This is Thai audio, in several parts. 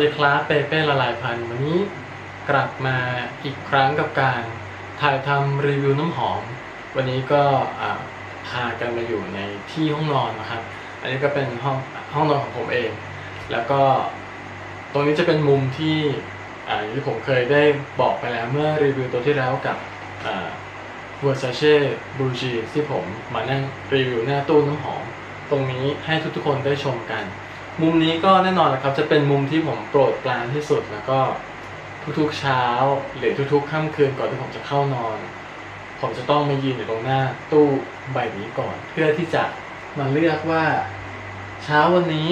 วัสดีครับเปเป้ละลายพันธ์วันนี้กลับมาอีกครั้งกับการถ่ายทำรีวิวน้ำหอม วันนี้ก็พากันมาอยู่ในที่ห้องนอนนะครับ อันนี้ก็เป็นห้องห้องนอนของผมเอง แล้วก็ตรงนี้จะเป็นมุมที่อ่าที่ผมเคยได้บอกไปแล้วเมื่อรีวิวตัวที่แล้วกับอ่า Versace Blue Jeans ที่ผมมานั่งรีวิวหน้าตู้น้ำหอม ตรงนี้ให้ทุกๆคนได้ชมกัน มุมนี้ก็แน่นอนแหละครับจะเป็นมุมที่ผมโปรดปรานที่สุดแล้วก็ทุกๆเช้า หรือทุกๆค่ำคืนก่อนที่ผมจะเข้านอน ผมจะต้องมายืนอยู่ตรงหน้าตู้ใบนี้ก่อน เพื่อที่จะมาเลือกว่า เช้าวันนี้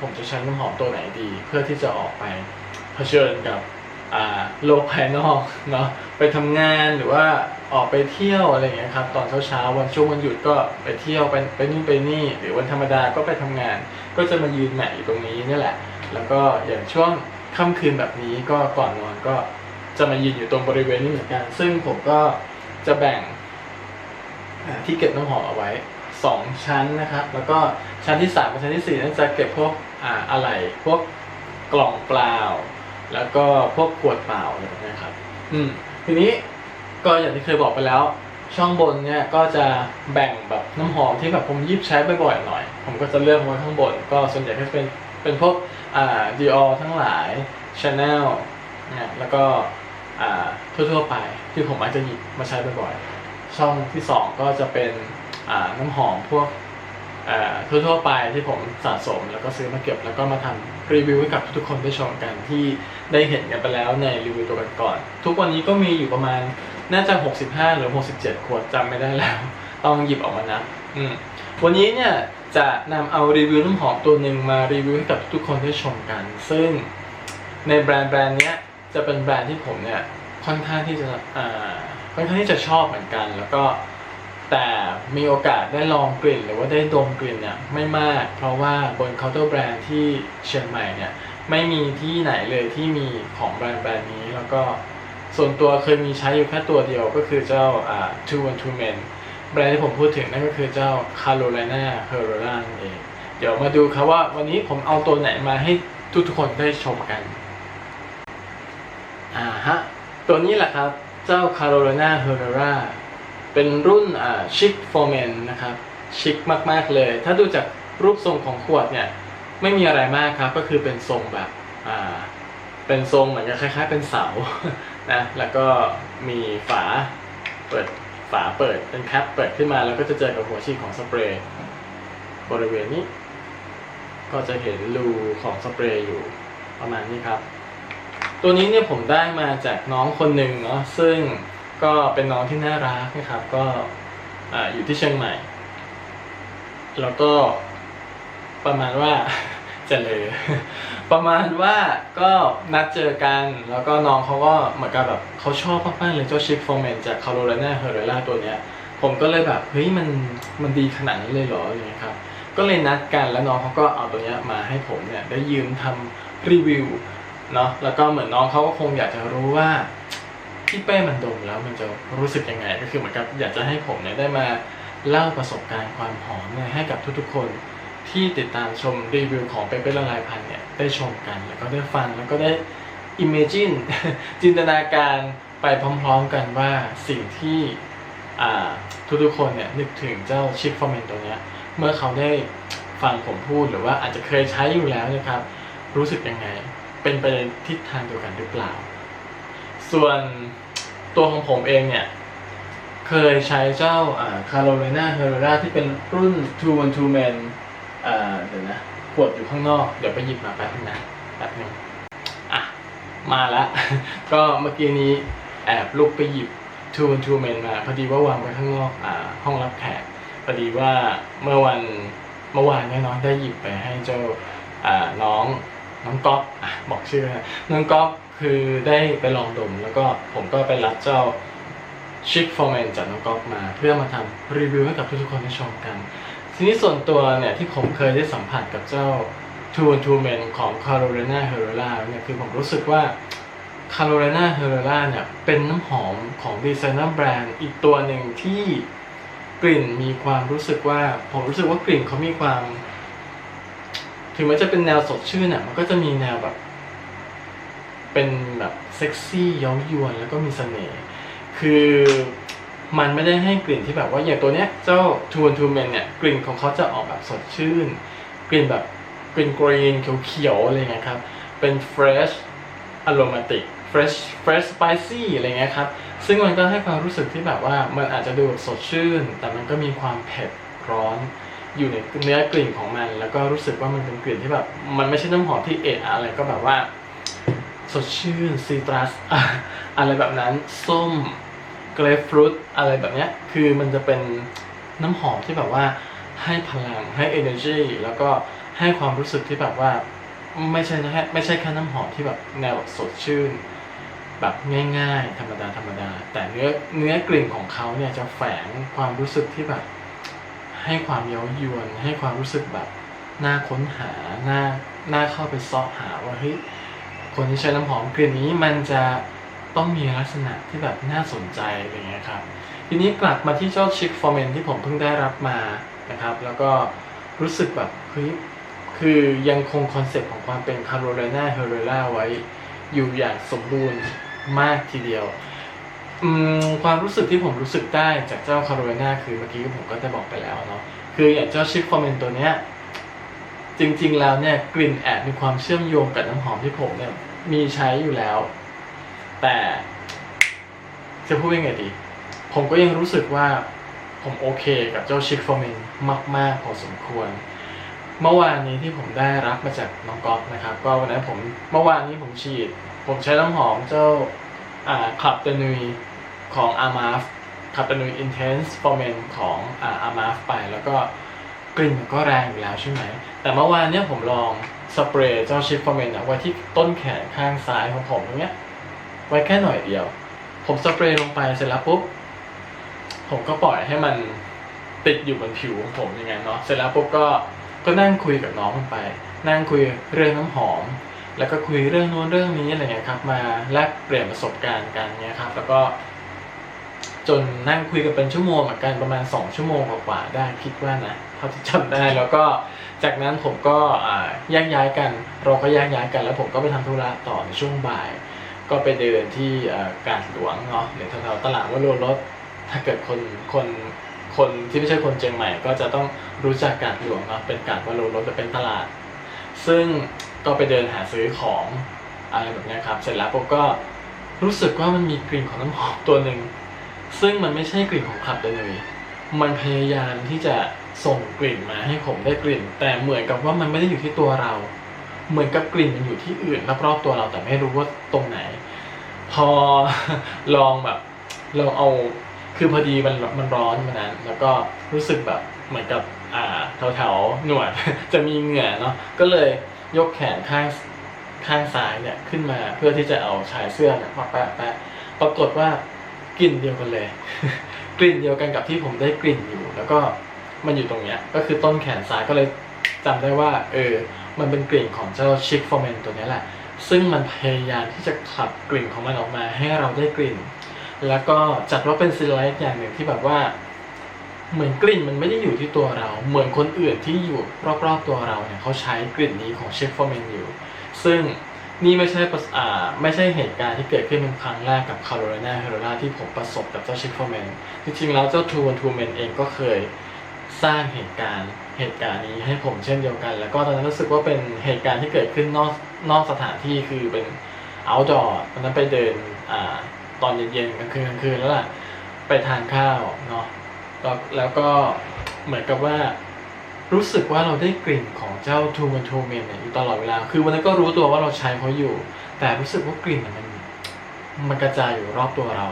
ผมจะใช้น้ำหอมตัวไหนดี เพื่อที่จะออกไปเผชิญกับโลกภายนอกเนาะไปทำงานหรือว่าออกไปเที่ยวอะไรอย่างเงี้ยครับตอนเช้าๆวันช่วงวันหยุดก็ไปเที่ยวไปไปนู่นไปนี่ หรือวันธรรมดาก็ไปทำงาน ก็จะมายืนแหมอยู่ตรงนี้นี่แหละ แล้วก็อย่างช่วงค่ำคืนแบบนี้ก็ก่อนนอนก็จะมายืนอยู่ตรงบริเวณนี้เหมือนกัน ซึ่งผมก็จะแบ่งที่เก็บน้ำหอมเอาไว้ 2 ชั้นนะครับ แล้วก็ชั้นที่3กับชั้นที่4นั่นจะเก็บพวกออะไหล่พวกกล่องเปล่า แล้วก็พวกขวดเปล่าอะไรแบบนี้ครับ อืมทีนี้ก็อย่างที่เคยบอกไปแล้ว ช่องบนเนี่ยก็จะแบ่งแบบน้ำหอมที่แบบผมยิบใช้บ่อยๆหน่อย ผมก็จะเลือกไว้ข้างบน ก็ส่วนใหญ่ก็จะเป็นเป็นพวกอ่าดีออทั้งหลาย Chanel เนี่ยแล้วก็อ่าทั่วๆไปที่ผมอาจจะหยิบมาใช้บ่อยๆช่องที่2ก็จะเป็นอ่าน้ำหอมพวกอ่าทั่วๆไปที่ผมสะสมแล้วก็ซื้อมาเก็บแล้วก็มาทำรีวิวให้กับทุกคนได้ชมกันที่ได้เห็นกันไปแล้วในรีวิวตัวกันก่อนทุกวันนี้ก็มีอยู่ประมาณ น่าจะ 65 หรือ 67 ขวดจำไม่ได้แล้วต้องหยิบออกมานับอืมวันนี้เนี่ยจะนำเอารีวิวน้ำหอมตัวหนึ่งมารีวิวให้กับทุกคนได้ชมกัน ซึ่งในแบรนด์แบรนด์เนี้ยจะเป็นแบรนด์ที่ผมเนี่ยค่อนข้างที่จะอ่าค่อนข้างที่จะชอบเหมือนกัน แล้วก็แต่มีโอกาสได้ลองกลิ่น หรือว่าได้ดมกลิ่นเนี่ยไม่มาก เพราะว่าบนเคาน์เตอร์แบรนด์ที่เชียงใหม่เนี่ยไม่มีที่ไหนเลยที่มีของแบรนด์แบรนด์นี้แล้วก็ ส่วนตัวเคยมีใช้อยู่แค่ตัวเดียวก็คือเจ้าอ่า Two One Two Men แบรนด์ที่ผมพูดถึงนั่นก็คือเจ้า Carolina Herrera นั่นเอง เดี๋ยวมาดูครับว่าวันนี้ผมเอาตัวไหนมาให้ทุกๆคนได้ชมกัน อ่าฮะ ตัวนี้แหละครับ เจ้า Carolina Herrera เป็นรุ่นอ่า Chic for Men นะครับชิคมากๆเลย ถ้าดูจากรูปทรงของขวดเนี่ย ไม่มีอะไรมากครับ ก็คือเป็นทรงแบบ อ่า เป็นทรงเหมือนกับคล้าย ๆ เป็นเสา นะแล้วก็มีฝาเปิดฝาเปิดเป็นแคปเปิดขึ้นมาแล้วก็จะเจอกับหัวฉีดของสเปรย์บริเวณนี้ ก็จะเห็นรูของสเปรย์อยู่ประมาณนี้ครับ ตัวนี้เนี่ยผมได้มาจากน้องคนหนึ่งเนาะซึ่งก็เป็นน้องที่น่ารักนะครับ ก็อ่าอยู่ที่เชียงใหม่ แล้วก็ประมาณว่า จะเลยประมาณว่าก็นัดเจอกันแล้วก็น้องเขาก็เหมือนกับแบบเขาชอบมากๆเลยเจ้าชิคฟอร์แมนจากคาโรไลนาเฮอร์เรล่าตัวเนี้ย ผมก็เลยแบบเฮ้ยมันมันดีขนาดนี้เลยเหรออะไรเงี้ยครับก็เลยนัดกันแล้วน้องเขาก็เอาตัวเนี้ยมาให้ผมเนี่ยได้ยืมทำรีวิวเนาะแล้วก็เหมือนน้องเขาก็คงอยากจะรู้ว่าพี่เป้มันดมแล้วมันจะรู้สึกยังไงก็คือเหมือนกับอยากจะให้ผมเนี่ยได้มาเล่าประสบการณ์ความหอมเนี่ยให้กับทุกๆคน ที่ติดตามชมรีวิวของเป๊ะๆละลายพันเนี่ยได้ชมกัน แล้วก็ได้ฟังแล้วก็ได้ imagine จินตนาการไปพร้อมๆกันว่าสิ่งที่ทุกๆคนเนี่ยนึกถึงเจ้าชิคฟอร์เมนตัวเนี้ยเมื่อเขาได้ฟังผมพูดหรือว่าอาจจะเคยใช้อยู่แล้วนะครับ รู้สึกยังไง เป็นไปในทิศทางเดียวกันหรือเปล่า ส่วนตัวของผมเองเนี่ย เคยใช้เจ้าคาร์โรไลนาเฮอร์ราที่เป็นรุ่น Two One Two Men อ่าเดี๋ยวนะขวดอยู่ข้างนอก เดี๋ยวไปหยิบมาแป๊บนึงนะแป๊บนึงอะ มาละก็เมื่อกี้นี้แอบลุกไปหยิบ Two One Two Men มาพอดีว่าวางไว้ข้างนอกอ่าห้องรับแขกพอดีว่าเมื่อวันเมื่อวานเนี่ยเนาะได้หยิบไปให้เจ้าอ่าน้องน้องก๊อฟอะบอกชื่อนะน้องก๊อฟคือได้ไปลองดม แล้วก็ผมก็ไปรับเจ้าชิคฟอร์แมนจากน้องก๊อฟมา เพื่อมาทำรีวิวให้กับทุกๆคนได้ชมกัน ทีนี้ส่วนตัวเนี่ยที่ผมเคยได้สัมผัสกับเจ้า Two and Two Men ของ Carolina Herrera เนี่ยคือผมรู้สึกว่า Carolina Herrera เนี่ยเป็นน้ำหอมของดีไซเนอร์แบรนด์อีกตัวหนึ่งที่กลิ่นมีความรู้สึกว่า ผมรู้สึกว่ากลิ่นเขามีความ ถึงแม้จะเป็นแนวสดชื่นน่ะมันก็จะมีแนวแบบ เป็นแบบเซ็กซี่เย้ายวนแล้วก็มีเสน่ห์คือ มันไม่ได้ให้กลิ่นที่แบบว่าอย่างตัวเนี้ยเจ้าทูนทูเมนเนี่ยกลิ่นของเขาจะออกแบบสดชื่น กลิ่นแบบกลิ่นกรีนเขียวๆอะไรเงี้ยครับเป็น fresh aromatic fresh fresh spicy อะไรเงี้ยครับซึ่งมันก็ให้ความรู้สึกที่แบบว่ามันอาจจะดูสดชื่น แต่มันก็มีความเผ็ดร้อนอยู่ในเนื้อกลิ่นของมัน แล้วก็รู้สึกว่ามันเป็นกลิ่นที่แบบมันไม่ใช่น้ำหอมที่เอะอะไรก็แบบว่า สดชื่นซีตรัสอะไรแบบนั้นส้ม เกรฟฟรุตอะไรแบบเนี้ยคือมันจะเป็นน้ำหอมที่แบบว่าให้พลังให้ energy แล้วก็ให้ความรู้สึกที่แบบว่าไม่ใช่แค่ไม่ใช่แค่น้ำหอมที่แบบแนวสดชื่น แบบง่าย ๆ ธรรมดาธรรมดา แต่เนื้อเนื้อกลิ่นของเขาเนี่ยจะแฝงความรู้สึกที่แบบ ให้ความเย้ายวน ให้ความรู้สึกแบบน่าค้นหาน่าน่าเข้าไปซาะหาว่าเฮ้ยคนที่ใช้น้ำหอมกลิ่นนี้มันจะ ต้องมีลักษณะที่แบบน่าสนใจอะไรเงี้ยครับ ทีนี้กลับมาที่เจ้าชิคฟอร์เมนที่ผมเพิ่งได้รับมานะครับ แล้วก็รู้สึกแบบเฮ้ยคือยังคงคอนเซปต์ของความเป็นคาโรไลนาเฮเรล่าไว้อยู่อย่างสมบูรณ์มากทีเดียวความรู้สึกที่ผมรู้สึกได้จากเจ้าคาโรไลนาคือเมื่อกี้ผมก็ได้บอกไปแล้วเนาะคืออย่างเจ้าชิคฟอร์เมนตัวเนี้ยจริงๆแล้วเนี่ยกลิ่นแอบมีความเชื่อมโยงกับน้ำหอมที่ผมเนี่ยมีใช้อยู่แล้ว แต่จะพูดยังไงดี ผมก็ยังรู้สึกว่าผมโอเคกับเจ้าชิคฟอร์เมนมาก ๆ พอสมควร เมื่อวานนี้ที่ผมได้รับมาจากน้องก๊อฟนะครับ ก็วันนั้นผมเมื่อวานนี้ผมฉีด ผมใช้น้ำหอมเจ้าอ่าคลับเตนุยของอามาฟคลับเตนุยอินเทนส์ฟอร์เมนของอ่าอามาฟไปแล้วก็กลิ่นก็แรงอยู่แล้วใช่ไหม แต่เมื่อวานเนี้ยผมลองสเปรย์เจ้าชิฟฟอร์เมนไว้ที่ต้นแขนข้างซ้ายของผมตรงเนี้ย ไว้แค่หน่อยเดียว ผมสเปรย์ลงไปเสร็จแล้วปุ๊บ ผมก็ปล่อยให้มันติดอยู่บนผิวของผมอย่างนั้นเนาะเสร็จแล้วปุ๊บก็ก็นั่งคุยกับน้องมันไป นั่งคุยเรื่องน้ำหอม แล้วก็คุยเรื่องโน้นเรื่องนี้อะไรเงี้ยครับ มาแลกเปลี่ยนประสบการณ์กันเงี้ยครับ แล้วก็ จนนั่งคุยกันเป็นชั่วโมงเหมือนกันประมาณ 2 ชั่วโมงกว่าๆได้คิดว่านะเท่าที่จำได้แล้วก็จากนั้นผมก็อ่าแยกย้ายกัน เราก็แยกย้ายกัน แล้วผมก็ไปทำธุระต่อในช่วงบ่าย ก็ไปเดินที่กาดหลวงเนาะหรือแถวๆตลาดวโรรสถ้าเกิดคนคนคนที่ไม่ใช่คนเชียงใหม่ ก็จะต้องรู้จักกาดหลวงเนาะเป็นกาดวโรรสจะเป็นตลาด ซึ่งก็ไปเดินหาซื้อของอะไรแบบนี้ครับ เสร็จแล้วผมก็รู้สึกว่ามันมีกลิ่นของน้ำหอมตัวหนึ่งซึ่งมันไม่ใช่กลิ่นของคลับเดนุยมันพยายามที่จะส่งกลิ่นมาให้ผมได้กลิ่น แต่เหมือนกับว่ามันไม่ได้อยู่ที่ตัวเรา เหมือนกับกลิ่นมันอยู่ที่อื่นรอบๆตัวเราแต่ไม่รู้ว่าตรงไหน พอลองแบบลองเอาคือพอดีมันมันร้อนมานั้นแล้วก็รู้สึกแบบเหมือนกับอ่าแถวๆหนวด จะมีเหงื่อเนาะก็เลยยกแขนข้างข้างซ้ายเนี่ยขึ้นมาเพื่อที่จะเอาชายเสื้อเนี่ยมาแปะแปะปรากฏว่ากลิ่นเดียวกันเลย กลิ่นเดียวกันกับที่ผมได้กลิ่นอยู่ แล้วก็มันอยู่ตรงเนี้ยก็คือต้นแขนซ้ายก็เลยจำได้ว่า เออ มันเป็นกลิ่นของเจ้าชิคฟอร์เมนตัวนี้แหละ ซึ่งมันพยายามที่จะขับกลิ่นของมันออกมาให้เราได้กลิ่น แล้วก็จัดว่าเป็นซิลไลท์อย่างหนึ่งที่แบบว่า เหมือนกลิ่นมันไม่ได้อยู่ที่ตัวเรา เหมือนคนอื่นที่อยู่รอบๆตัวเราเนี่ยเขาใช้กลิ่นนี้ของเชฟฟอร์เมนอยู่ ซึ่งนี่ไม่ใช่ประสอ่าไม่ใช่เหตุการณ์ที่เกิดขึ้นเป็นครั้งแรกกับคาร์โรไลนาเฮโรล่าที่ผมประสบกับเจ้าเชฟฟอร์เมนจริงๆแล้วเจ้าทูวันทูเมนเองก็เคย สร้างเหตุการณ์เหตุการณ์นี้ให้ผมเช่นเดียวกัน แล้วก็ตอนนั้นรู้สึกว่าเป็นเหตุการณ์ที่เกิดขึ้นนอกนอกสถานที่คือเป็น outdoor ตอนนั้นไปเดินอ่าตอนเย็นๆกลางคืนกลางคืนแล้วล่ะไปทานข้าวเนาะแล้วแล้วก็เหมือนกับว่ารู้สึกว่าเราได้กลิ่นของเจ้าทูมันทูเมนเนี่ยอยู่ตลอดเวลา คือวันนั้นก็รู้ตัวว่าเราใช้เขาอยู่ แต่รู้สึกว่ากลิ่นมันมันกระจายอยู่รอบตัวเรา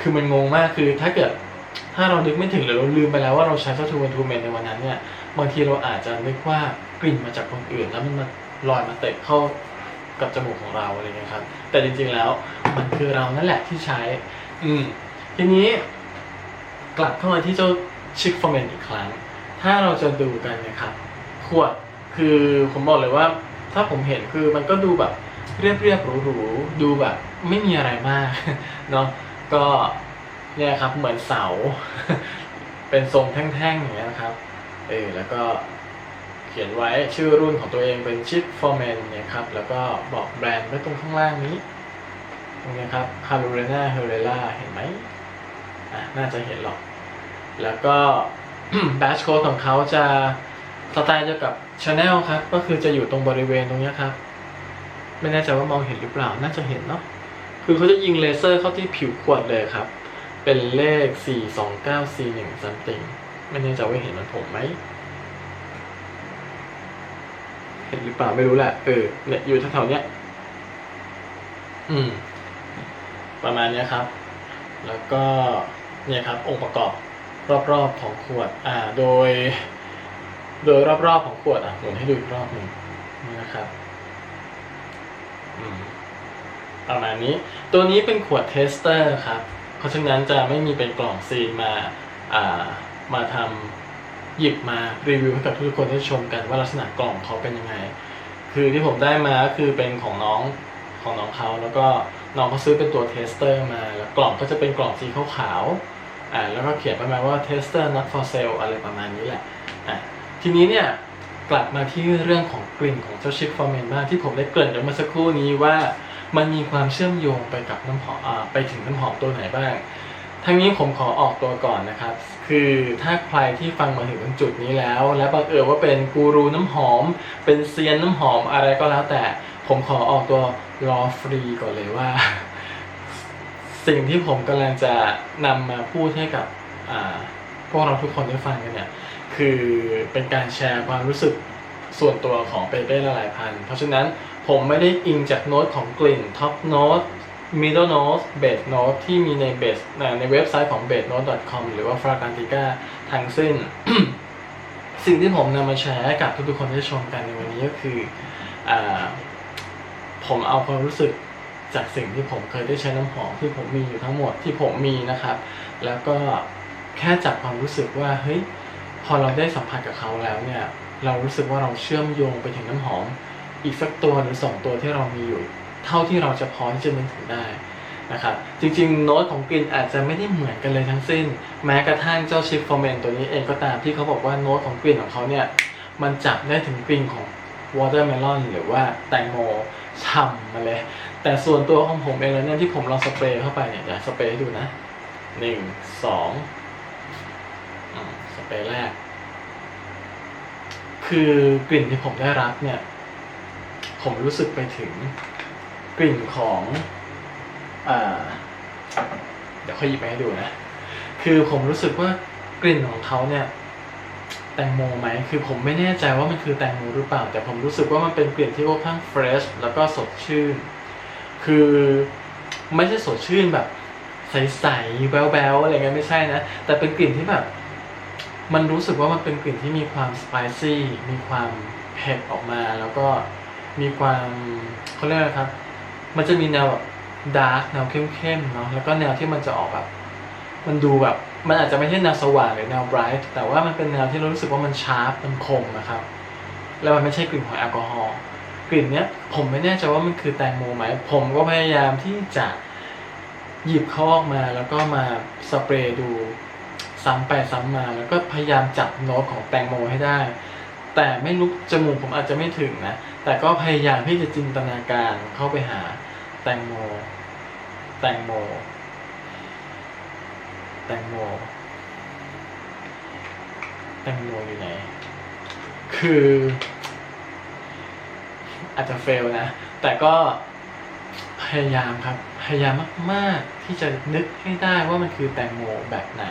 คือมันงงมากคือถ้าเกิด ถ้าเรานึกไม่ถึงหรือเราลืมไปแล้วว่าเราใช้เจ้าทูมันทูเมนในวันนั้นเนี่ยบางทีเราอาจจะนึกว่ากลิ่นมาจากคนอื่น แล้วมันมาลอยมาเตะเข้ากับจมูกของเราอะไรเงี้ยครับ แต่จริงๆแล้วมันคือเรานั่นแหละที่ใช้ อืมทีนี้กลับเข้ามาที่เจ้าชิคฟอร์เมนอีกครั้ง ถ้าเราจะดูกันนะครับขวดคือผมบอกเลยว่า ถ้าผมเห็นคือมันก็ดูแบบเรียบเรียบๆหรูๆดูแบบไม่มีอะไรมากเนาะก็ เนี่ยครับเหมือนเสา เป็นทรงแท่งๆอย่างเงี้ยนะครับเออแล้วก็เขียนไว้ชื่อรุ่นของตัวเองเป็นชิปฟอร์แมนเนี่ยครับแล้วก็บอกแบรนด์ไว้ตรงข้างล่างนี้ ตรงนี้ครับคารูเรนาเฮเรล่าเห็นไหมอะน่าจะเห็นหรอก แล้วก็แบชโค้ดของเขาจะสไตล์เดียวกับชาแนลครับ ก็คือจะอยู่ตรงบริเวณตรงนี้ครับ ไม่แน่ใจว่ามองเห็นหรือเปล่าน่าจะเห็นเนาะคือเขาจะยิงเลเซอร์เข้าที่ผิวขวดเลยครับ เป็นเลข 4 2 9 4 1 something ไม่แน่ใจว่าเห็นมันผมไหม เห็นหรือเปล่าไม่รู้แหละ เออ เนี่ยอยู่แถวๆเนี้ย อืม ประมาณเนี้ยครับ แล้วก็เนี่ยครับ องค์ประกอบรอบๆของขวด อ่า โดย โดยรอบๆของขวดอะหมุนให้ดูอีกรอบหนึ่งนี่นะครับ อืมประมาณนี้ ตัวนี้เป็นขวดเทสเตอร์ครับ เพราะฉะนั้นจะไม่มีเป็นกล่องซีนมาอ่ามาทำหยิบมารีวิวให้กับทุกคนได้ชมกันว่าลักษณะกล่องเขาเป็นยังไง คือที่ผมได้มาคือเป็นของน้องของน้องเขาแล้วก็น้องเขาซื้อเป็นตัวเทสเตอร์มาแล้วกล่องก็จะเป็นกล่องสีขาวๆอ่าแล้วก็เขียนประมาณว่า tester not for sale อะไรประมาณนี้แหละอะทีนี้เนี่ยกลับมาที่เรื่องของกลิ่นของเจ้าชิคฟอร์เมนบ้างที่ผมได้เกริ่นไปเมื่อสักครู่นี้ว่า มันมีความเชื่อมโยงไปกับน้ำหอมอ่าไปถึงน้ำหอมตัวไหนบ้างทั้งนี้ผมขอออกตัวก่อนนะครับ คือถ้าใครที่ฟังมาถึงตรงจุดนี้แล้ว และบังเอิญว่าเป็นกูรูน้ำหอม เป็นเซียนน้ำหอมอะไรก็แล้วแต่ ผมขอออกตัวรอฟรีก่อนเลยว่า สิ่งที่ผมกำลังจะนำมาพูดให้กับพวกเราทุกคนได้ฟังกันเนี่ย คือเป็นการแชร์ความรู้สึกส่วนตัวของเปเป้ละลายพัน เพราะฉะนั้น ผมไม่ได้อิงจากโน้ตของกลิ่นท็อปโน้ต middle note base note ที่มีใน base ในเว็บไซต์ของ base note com หรือว่า fragrantica ทั้งสิ้น สิ่งที่ผมนำมาแชร์ให้กับทุกๆคนได้ชมกันในวันนี้ก็คืออผมเอาความรู้สึกจากสิ่งที่ผมเคยได้ใช้น้ำหอมที่ผมมีอยู่ทั้งหมดที่ผมมีนะครับ แล้วก็แค่จับความรู้สึกว่าเฮ้ยพอเราได้สัมผัสกับเขาแล้วเนี่ย เรารู้สึกว่าเราเชื่อมโยงไปถึงน้ำหอม อีกสักตัวหรือสองตัวที่เรามีอยู่ เท่าที่เราจะพอที่จะนึกถึงได้นะครับจริงๆ โน้ตของกลิ่นอาจจะไม่ได้เหมือนกันเลยทั้งสิ้น แม้กระทั่งเจ้าชิฟฟอร์เมนตัวนี้เองก็ตามที่เขาบอกว่าโน้ตของกลิ่นของเขาเนี่ยมันจับได้ถึงกลิ่นของวอเตอร์เมลอนหรือว่าแตงโมช่ำมาเลย แต่ส่วนตัวของผมเองแล้วเนี่ยที่ผมลองสเปรย์เข้าไปเนี่ยอยากสเปรย์ให้ดูนะหนึ่งสองอืมสเปรย์แรก คือกลิ่นที่ผมได้รับเนี่ย ผมรู้สึกไปถึงกลิ่นของอ่าเดี๋ยวค่อยหยิบไปให้ดูนะ คือผมรู้สึกว่ากลิ่นของเขาเนี่ย แตงโมไหม คือผมไม่แน่ใจว่ามันคือแตงโมหรือเปล่า แต่ผมรู้สึกว่ามันเป็นกลิ่นที่ค่อนข้างเฟรชแล้วก็สดชื่น คือไม่ใช่สดชื่นแบบใสๆแบ๊วๆอะไรเงี้ยไม่ใช่นะ แต่เป็นกลิ่นที่แบบ มันรู้สึกว่ามันเป็นกลิ่นที่มีความสไปซี่ มีความเผ็ดออกมาแล้วก็ มีความเขาเรียกอะไรครับ มันจะมีแนวแบบดาร์กแนวเข้มๆเนาะแล้วก็แนวที่มันจะออกแบบมันดูแบบ มันอาจจะไม่ใช่แนวสว่างหรือแนวไบรท์แต่ว่ามันเป็นแนวที่เรารู้สึกว่ามันชาร์ปมันคมนะครับ แล้วมันไม่ใช่กลิ่นของแอลกอฮอล์กลิ่นเนี้ยผมไม่แน่ใจว่ามันคือแตงโมไหม ผมก็พยายามที่จะหยิบเขาออกมาแล้วก็มาสเปรย์ดูซ้ำไปซ้ำมา แล้วก็พยายามจับโน้ตของแตงโมให้ได้ แต่ไม่รู้จมูกผมอาจจะไม่ถึงนะ แต่ก็พยายามที่จะจินตนาการเข้าไปหาแตงโม แตงโม แตงโม แตงโมอยู่ไหน คือ อาจจะเฟลนะ แต่ก็พยายามครับ พยายามมาก ๆ ที่จะนึกให้ได้ว่ามันคือแตงโมแบบไหน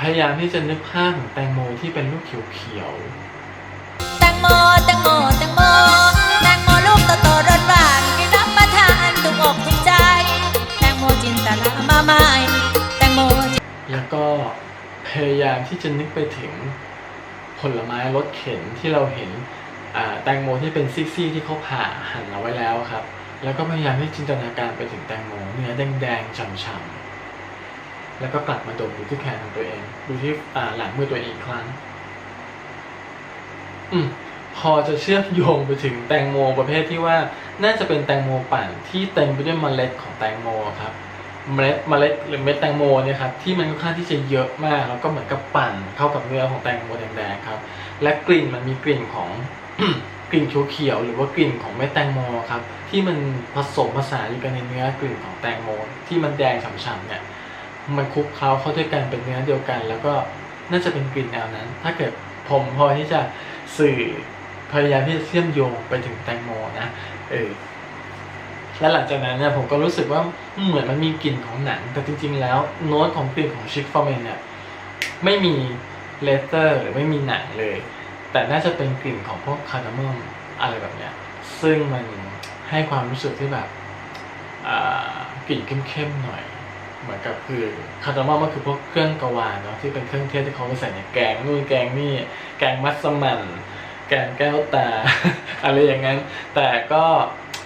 พยายามที่จะนึกภาพถึงแตงโมที่เป็นลูกเขียวแตงโมแต โมแตงโมแตงโมลูกโตโตรสหวานให้รับประทานถูกอกถูกใจ แตงโมจินตลามาใหม่แตงโมแล้วก็พยายามที่จะนึกไปถึงผลไม้รสเข็นที่เราเห็นแตงโมที่เป็นซี่ๆที่เขาผ่าหั่นเอาไว้แล้วครับ แล้วก็พยายามให้จินตนาการไปถึงแตงโมเนื้อแดงๆฉ่ำๆแล้วก็กลับมาดมดูที่แขนของตัวเอง ดูที่หลังมือตัวเองอีกครั้ง อืม พอจะเชื่อมโยงไปถึงแตงโมประเภทที่ว่าน่าจะเป็นแตงโมปั่นที่เต็มไปด้วยเมล็ดของแตงโมครับเมล็ดเมล็ดหรือเม็ดแตงโมเนี่ยครับที่มันค่อนข้างที่จะเยอะมากแล้วก็เหมือนกับปั่นเข้ากับเนื้อของแตงโมแดงๆครับ และกลิ่นมันมีกลิ่นของกลิ่นเขียวๆหรือว่ากลิ่นของเม็ดแตงโมครับที่มันผสมผสานอยู่กันในเนื้อกลิ่นของแตงโม ที่มันแดงฉ่ำๆเนี่ยมันคลุกเคล้าเข้าด้วยกันเป็นเนื้อเดียวกัน แล้วก็น่าจะเป็นกลิ่นแนวนั้น ถ้าเกิดผมพอที่จะสื่อ พยายามที่จะเชื่อมโยงไปถึงแตงโมนะเออและหลังจากนั้นเนี่ยผมก็รู้สึกว่าเหมือนมันมีกลิ่นของหนัง แต่จริง ๆ แล้วโน้ตของกลิ่นของชิคฟอร์เมนเนี่ยไม่มีเลเตอร์หรือไม่มีหนังเลย แต่น่าจะเป็นกลิ่นของพวกคาร์ดามอมอะไรแบบเนี้ยซึ่งมันให้ความรู้สึกที่แบบกลิ่นเข้มๆหน่อย เหมือนกับคือคาร์ดามอมก็คือพวกเครื่องกวานเนาะที่เป็นเครื่องเทศที่เขาไปใส่ในแกงนู่นแกงนี่แกงมัสมั่น แกงแก้วตา อะไรอย่างนั้น แต่ก็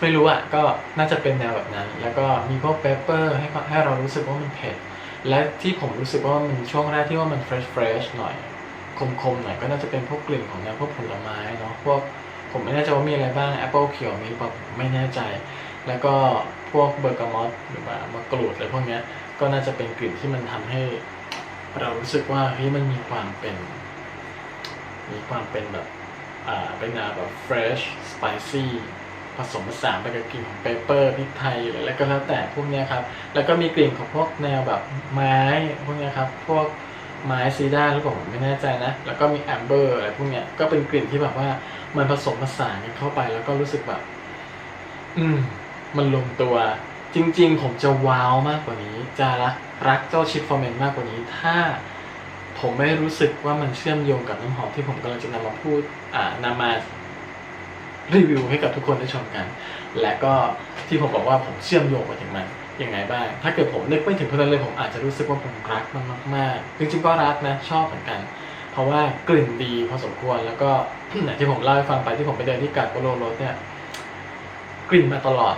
ไม่รู้อะก็น่าจะเป็นแนวแบบนั้น แล้วก็มีพวกเปปเปอร์ให้ให้เรารู้สึกว่ามันเผ็ด และที่ผมรู้สึกว่ามันช่วงแรกที่ว่ามันเฟรชเฟรชหน่อย คมๆหน่อยก็น่าจะเป็นพวกกลิ่นของน้ำพวกผลไม้เนาะพวกผมไม่แน่ใจว่ามีอะไรบ้างแอปเปิลเขียวมีปล่าผมไม่แน่ใจ แล้วก็พวกเบอร์กามอตหรือว่ามะกรูดอะไรพวกเนี้ยก็น่าจะเป็นกลิ่นที่มันทำให้ เรารู้สึกว่าเฮ้ยมันมีความเป็น มีความเป็นแบบ เป็นแนวแบบ fresh spicy ผสมผสานไปกับกลิ่นของเปเปอร์พริกไทยหรืออะไรก็แล้วแต่พวกเนี้ยครับ แล้วก็มีกลิ่นของพวกแนวแบบไม้พวกเนี้ยครับ พวกไม้ซีด้าหรือเปล่าผมไม่แน่ใจนะ แล้วก็มีแอมเบอร์อะไรพวกเนี้ยก็เป็นกลิ่นที่แบบว่ามันผสมผสานกันเข้าไปแล้วก็รู้สึกแบบ อืม มันลงตัว จริง ๆ ผมจะว้าวมากกว่านี้ จะรักรักเจ้าชิปฟอร์เมนมากกว่านี้ถ้า ผมไม่รู้สึกว่ามันเชื่อมโยงกับน้ำหอมที่ผมกำลังจะนำมาพูดอ่านำมารีวิวให้กับทุกคนได้ชมกัน และก็ที่ผมบอกว่าผมเชื่อมโยงไปถึงมันยังไงบ้าง ถ้าเกิดผมนึกไม่ถึงคนนั้นเลยผมอาจจะรู้สึกว่าผมรักมันมากๆจริงๆก็รักนะชอบเหมือนกัน เพราะว่ากลิ่นดีพอสมควรแล้วก็ที่ผมเล่าให้ฟังไปที่ผมไปเดินที่กาดโกโลรถเนี่ยกลิ่นมาตลอด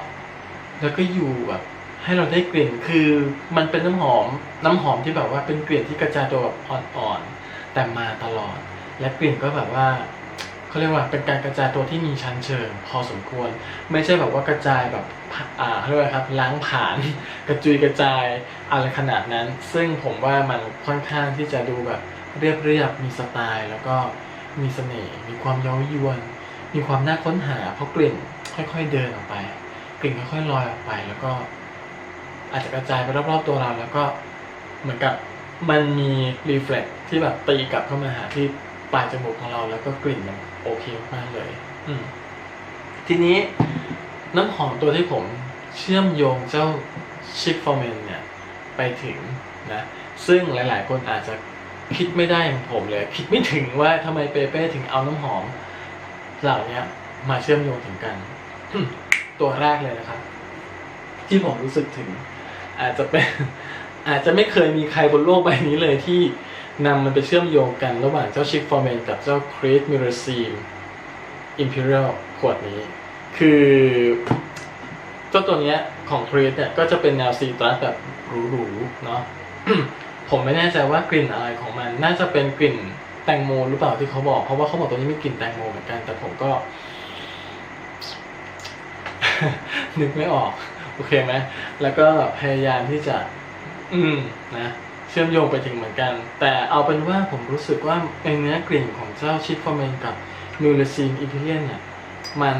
แล้วก็อยู่แบบ ให้เราได้กลิ่นคือมันเป็นน้ำหอม น้ำหอมที่แบบว่าเป็นกลิ่นที่กระจายตัวแบบอ่อนๆแต่มาตลอด และกลิ่นก็แบบว่าเขาเรียกว่าเป็นการกระจายตัวที่มีชั้นเชิง พอสมควร ไม่ใช่แบบว่ากระจายแบบอ่าเรียกว่าครับล้างผ่าน กระจุยกระจายอะไรขนาดนั้น ซึ่งผมว่ามันค่อนข้างที่จะดูแบบเรียบๆมีสไตล์ แล้วก็มีเสน่ห์มีความเย้ายวน มีความน่าค้นหาเพราะกลิ่นค่อยๆเดินออกไป กลิ่นค่อยๆลอยออกไปแล้วก็ อาจจะกระจายไปรอบๆตัวเรา แล้วก็เหมือนกับมันมีรีเฟล็กที่แบบตีกลับเข้ามาหาที่ปลายจมูกของเราแล้วก็กลิ่นมันโอเคมากเลย อืมทีนี้น้ำหอมตัวที่ผมเชื่อมโยงเจ้าชิคฟอร์เมนเนี่ยไปถึงนะซึ่งหลายๆ คนอาจจะคิดไม่ได้อย่างผมเลย คิดไม่ถึงว่าทำไมเปเป้ถึงเอาน้ำหอม เหล่านี้มาเชื่อมโยงถึงกัน ตัวแรกเลยนะครับ ที่ผมรู้สึกถึง อาจจะเป็นอาจจะไม่เคยมีใครบนโลกใบนี้เลยที่นำมันไปเชื่อมโยงกันระหว่างเจ้าชิคฟอร์เมนกับเจ้าครีสมิราซีมอิมพีเรียลขวดนี้ คือเจ้าตัวเนี้ยของครีสเนี่ยก็จะเป็นแนวซีตรัสแบบหรูๆเนาะผมไม่แน่ใจว่ากลิ่นอะไรของมัน น่าจะเป็นกลิ่นแตงโมหรือเปล่าที่เขาบอก เพราะว่าเขาบอกตัวนี้มีกลิ่นแตงโมเหมือนกัน แต่ผมก็ นึกไม่ออก โอเคไหมแล้วก็พยายามที่จะ อืมนะเชื่อมโยงไปถึงเหมือนกัน แต่เอาเป็นว่าผมรู้สึกว่าไอเนื้อกลิ่นของเจ้าชิคฟอร์เมนกับมิวเลซีนอิมพีเรียนเนี่ยมัน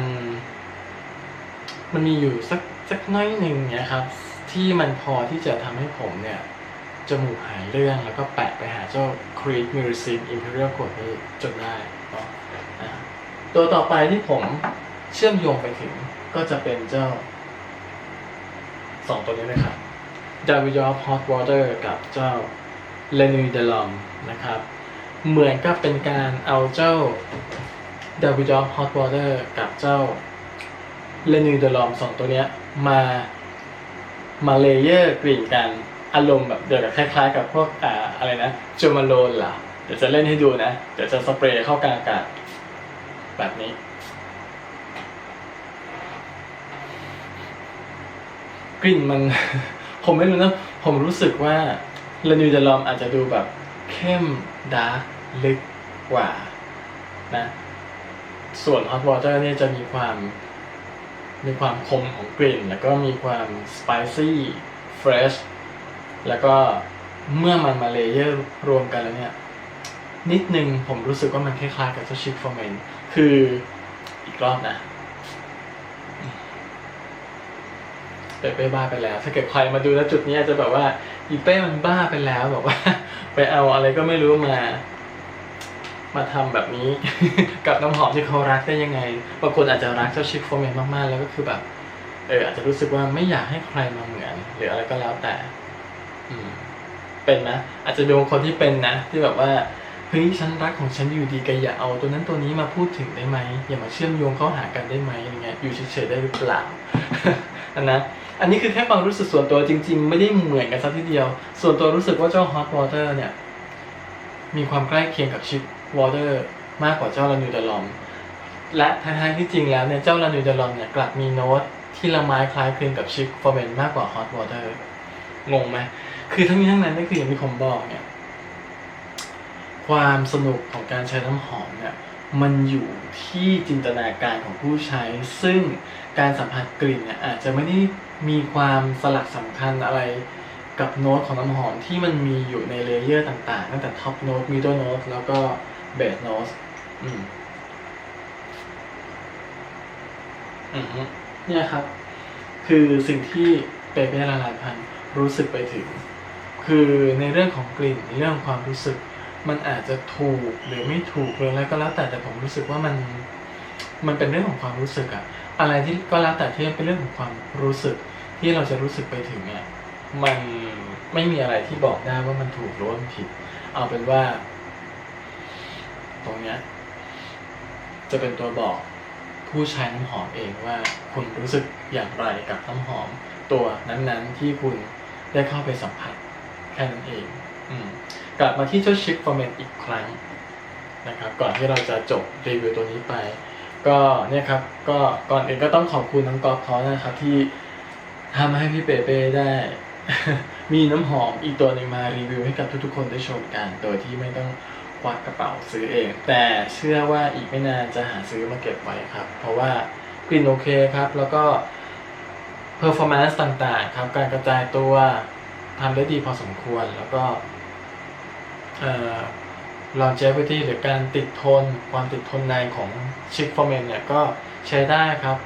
มันมีอยู่สักสักน้อยหนึ่งเนี่ยครับ ที่มันพอที่จะทำให้ผมเนี่ยจมูกหายเรื่องแล้วก็แปะไปหาเจ้า Creed m i r i s i n Imperial ขวดนี้จนได้ตัวต่อไปที่ผมเชื่อมโยงไปถึงก็จะเป็นเจ้า สองตัวนี้เลยครับ d a v i d of Hot Water กับเจ้า l e n u de l o m นะครับ เหมือนกับเป็นการเอาเจ้า d a v i d of Hot Water กับเจ้า l e n u de l o m สองตัวนี้มามาเลเยอร์กลิ่นกันอารมณ์แบบเดียวกับคล้ายๆ กับพวกอ่าอะไรนะจูมาโลนเหรอเดี๋ยวจะเล่นให้ดูนะ เดี๋ยวจะสเปรย์เข้ากลางอากาศแบบนี้ กลิ่นมัน ผมไม่รู้นะ ผมรู้สึกว่าลานิวเดลอมอาจจะดูแบบเข้มดาร์กลึกกว่านะ ส่วน Hot Water เนี่ยจะมีความ มีความคมของกลิ่น แล้วก็มีความสไปซี่เฟรชแล้วก็เมื่อมันมาเลเยอร์รวมกันแล้วเนี่ย นิดนึงผมรู้สึกว่ามันคล้ายๆกับเจ้าชิคฟอร์เมนคืออีกรอบนะ เป้เป้บ้าไปแล้ว ถ้าเกิดใครมาดูแล้วจุดนี้จะแบบว่าอีเป้มันบ้าไปแล้วแบบว่า ไปเอาอะไรก็ไม่รู้มา มาทำแบบนี้ กับน้ำหอมที่เขารักได้ยังไงบางคนอาจจะรักเจ้าชิคโฟเมนมากๆ แล้วก็คือแบบ เอออาจจะรู้สึกว่าไม่อยากให้ใครมาเหมือน หรืออะไรก็แล้วแต่ อืม เป็นนะอาจจะมีบางคนที่เป็นนะที่แบบว่า เฮ้ยฉันรักของฉันอยู่ดีแกอย่าเอาตัวนั้นตัวนี้มาพูดถึงได้ไหมอย่ามาเชื่อมโยงเข้าหากันได้ไหมอะไรเงี้ยอยู่เฉยๆได้หรือเปล่าอันนะอันนี้คือแค่ความรู้สึกส่วนตัวจริง ๆ ไม่ได้เหมือนกันสักทีเดียว ส่วนตัวรู้สึกว่าเจ้า Hot Water เนี่ยมีความใกล้เคียงกับชิป Water มากกว่าเจ้าลานูเดลอมและท้ายๆที่จริงแล้วเนี่ยเจ้าลานูเดลอมเนี่ยกลับมีโน้ตที่ละไม้คล้ายคลึงกับชิปฟอร์เมนมากกว่า Hot Water งงไหมคือทั้งนี้ทั้งนั้นก็คืออย่างที่ผมบอกเนี่ย ความสนุกของการใช้น้ำหอมเนี่ยมันอยู่ที่จินตนาการของผู้ใช้ ซึ่งการสัมผัสกลิ่นเนี่ยอาจจะไม่ได้มีความสลักสำคัญอะไรกับโน้ตของน้ำหอมที่มันมีอยู่ในเลเยอร์ต่างๆ ตั้งแต่ท็อปโน้ตมิดเดิลโน้ตแล้วก็เบสโน้ตอืมอือฮึเนี่ยครับ คือสิ่งที่เปเป้ละลายพันรู้สึกไปถึง คือในเรื่องของกลิ่นในเรื่องของความรู้สึก มันอาจจะถูกหรือไม่ถูกหรืออะไรก็แล้วแต่แต่ผมรู้สึกว่ามันมันเป็นเรื่องของความรู้สึกอะอะไรที่ก็แล้วแต่ที่เป็นเรื่องของความรู้สึกที่เราจะรู้สึกไปถึงเนี่ยมันไม่มีอะไรที่บอกได้ว่ามันถูกหรือว่ามันผิด เอาเป็นว่า ตรงเนี้ยจะเป็นตัวบอกผู้ใช้น้ำหอมเองว่าคุณรู้สึกอย่างไรกับน้ำหอม ตัวนั้นๆที่คุณได้เข้าไปสัมผัสแค่นั้นเอง กลับมาที่เจ้าชิคฟอร์เมนอีกครั้งนะครับ ก่อนที่เราจะจบรีวิวตัวนี้ไป ก็เนี่ยครับก็ก่อนอื่นก็ต้องขอบคุณน้องกอล์ฟเขานะครับที่ทำให้พี่เปเป้ได้ มีน้ำหอมอีกตัวหนึ่งมารีวิวให้กับทุกๆ คนได้ชมกัน โดยที่ไม่ต้องควักกระเป๋าซื้อเอง แต่เชื่อว่าอีกไม่นานจะหาซื้อมาเก็บไว้ครับ เพราะว่ากลิ่นโอเคครับ แล้วก็ performance ต่างๆครับการกระจายตัวทำได้ดีพอสมควร แล้วก็ longevity หรือการติดทน ความติดทนนานของชิคฟอร์เมนเนี่ยก็ใช้ได้ครับ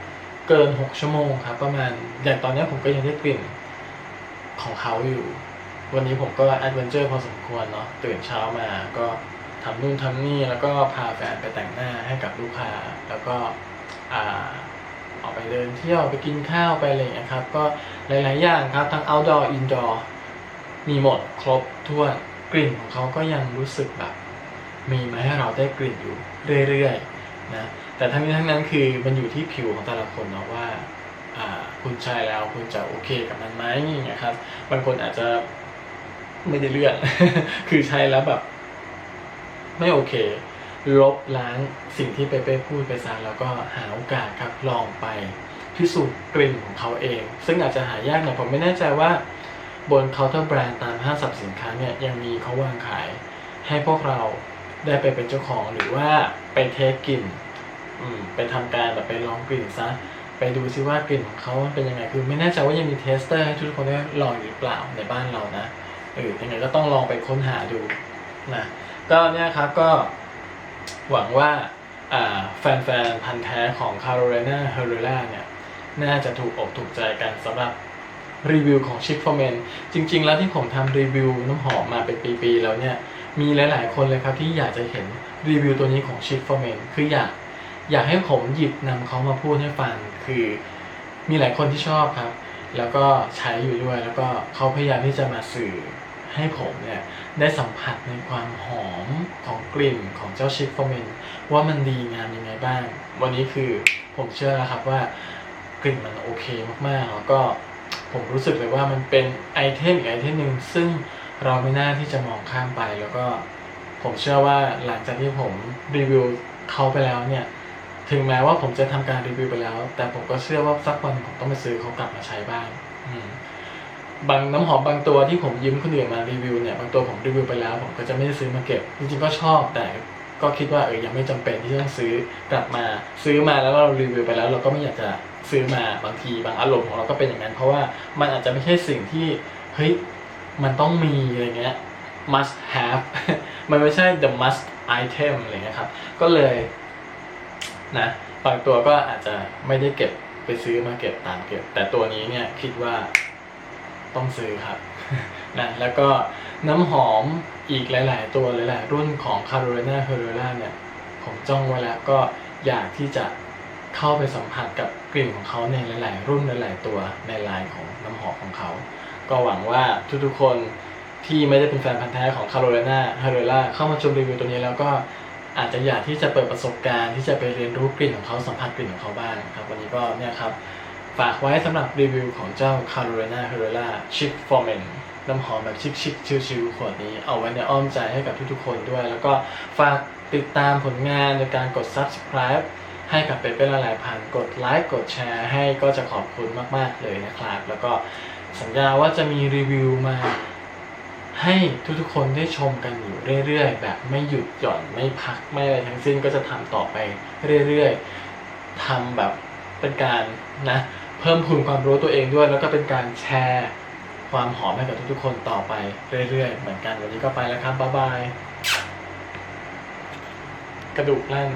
เกิน 6 ชั่วโมงครับ ประมาณอย่างตอนนี้ผมก็ยังได้กลิ่นของเขาอยู่ วันนี้ผมก็แอดเวนเจอร์พอสมควรเนาะตื่นเช้ามาก็ทำนู่นทำนี่แล้วก็พาแฟนไปแต่งหน้าให้กับลูกค้าแล้วก็อ่าออกไปเดินเที่ยวไปกินข้าวไปอะไรอย่างเงี้ครับ ก็หลาย ๆ อย่างครับ ทั้ง outdoor indoor มีหมดครบทั่วน กลิ่นของเขาก็ยังรู้สึกแบบ มีมาให้เราได้กลิ่นอยู่เรื่อยๆนะแต่ทั้งนี้ทั้งนั้นคือมันอยู่ที่ผิวของแต่ละคนเนาะว่าคุณใช้แล้วคุณจะโอเคกับมันไหมอย่างเงี้ยครับบางคนอาจจะไม่ได้เลือกคือใช้แล้วแบบ ไม่โอเค ลบล้างสิ่งที่เปเป้พูดไปซะแล้วก็หาโอกาสครับลองไปพิสูจน์กลิ่นของเขาเอง ซึ่งอาจจะหายากหน่อยผมไม่แน่ใจว่า บนเคาน์เตอร์แบรนด์ตามห้างสรรพสินค้าเนี่ยยังมีเขาวางขายให้พวกเราได้ไปเป็นเจ้าของหรือว่าไปเทสกลิ่นอืมไปทำการแบบไปลองกลิ่นซะไปดูซิว่ากลิ่นของเขาเป็นยังไงคือไม่แน่ใจว่ายังมีเทสเตอร์ให้ทุกคนได้ลองหรือเปล่าในบ้านเรานะเออยังไงก็ต้องลองไปค้นหาดูนะก็เนี่ยครับก็หวังว่าแฟนๆ พันธ์แท้ของ Carolina Herrera เนี่ย น่าจะถูกอกถูกใจกันสำหรับ รีวิวของ Chic for Men จริง ๆ แล้วที่ผมทำรีวิวน้ำหอมมาเป็นปีๆแล้วเนี่ยมีหลาย ๆ คนเลยครับที่อยากจะเห็นรีวิวตัวนี้ของ Chic for Men คืออยากอยากให้ผมหยิบนำเขามาพูดให้ฟังคือมีหลายคนที่ชอบครับ แล้วก็ใช้อยู่ด้วยแล้วก็เขาพยายามที่จะมาสื่อให้ผมเนี่ยได้สัมผัสในความหอมของกลิ่นของเจ้าชิคฟอร์เมนว่ามันดีงามยังไงบ้าง วันนี้คือผมเชื่อแล้วครับว่ากลิ่นมันโอเคมากๆแล้วก็ ผมรู้สึกเลยว่ามันเป็นไอเทมอีกไอเทมหนึ่งซึ่งเราไม่น่าที่จะมองข้ามไป แล้วก็ผมเชื่อว่าหลังจากที่ผมรีวิวเขาไปแล้วเนี่ยถึงแม้ว่าผมจะทำการรีวิวไปแล้ว แต่ผมก็เชื่อว่าสักวันผมต้องไปซื้อเขากลับมาใช้บ้างบางน้ำหอมบางตัวที่ผมยืมคนอื่นมารีวิวเนี่ยบางตัวผมรีวิวไปแล้ว ผมก็จะไม่ได้ซื้อมาเก็บ จริงๆก็ชอบแต่ก็คิดว่าเออยังไม่จำเป็นที่จะต้องซื้อกลับมา ซื้อมาแล้วเรารีวิวไปแล้ว เราก็ไม่อยากจะ ซื้อมาบางทีบางอารมณ์ของเราก็เป็นอย่างนั้น เพราะว่ามันอาจจะไม่ใช่สิ่งที่เฮ้ยมันต้องมีอะไรเงี้ย must have มันไม่ใช่ the must item อะไรเงี้ยครับ ก็เลยนะบางตัวก็อาจจะไม่ได้เก็บไปซื้อมาเก็บตามเก็บ แต่ตัวนี้เนี่ยคิดว่าต้องซื้อครับนะแล้วก็น้ำหอมอีกหลาย ๆ ตัวหลายๆรุ่นของ Carolina Herrera เนี่ย ผมจ้องไว้แล้วก็อยากที่จะ เข้าไปสัมผัสกับกลิ่นของเขาในหลาย ๆ รุ่นหลาย ๆ ตัวในลายของน้ำหอมของเขา ก็หวังว่าทุก ๆ คนที่ไม่ได้เป็นแฟนพันธ์แท้ของ Carolina Herrera เข้ามาชมรีวิวตัวนี้แล้วก็อาจจะอยากที่จะเปิดประสบการณ์ที่จะไปเรียนรู้กลิ่นของเขาสัมผัสกลิ่นของเขาบ้างครับวันนี้ก็เนี่ยครับฝากไว้สำหรับรีวิวของเจ้า Carolina Herrera Chic for Men น้ำหอมแบบชิคๆชิลๆขวดนี้เอาไว้ในอ้อมใจให้กับทุกๆคนด้วย แล้วก็ฝากติดตามผลงานในการกด subscribe ให้กับเปเป็นหลายพันกดไลค์กดแชร์ให้ก็จะขอบคุณมาก ๆ เลยนะครับ แล้วก็สัญญาว่าจะมีรีวิวมาให้ทุกๆคนได้ชมกันอยู่เรื่อยๆ แบบไม่หยุดหย่อนไม่พักไม่อะไรทั้งสิ้นก็จะทำต่อไปเรื่อยๆทำแบบเป็นการนะเพิ่มพูนความรู้ตัวเองด้วย แล้วก็เป็นการแชร์ความหอมให้กับทุกๆ คนต่อไปเรื่อยๆ เหมือนกันวันนี้ก็ไปแล้วครับบ๊ายบายกระดูกลั่น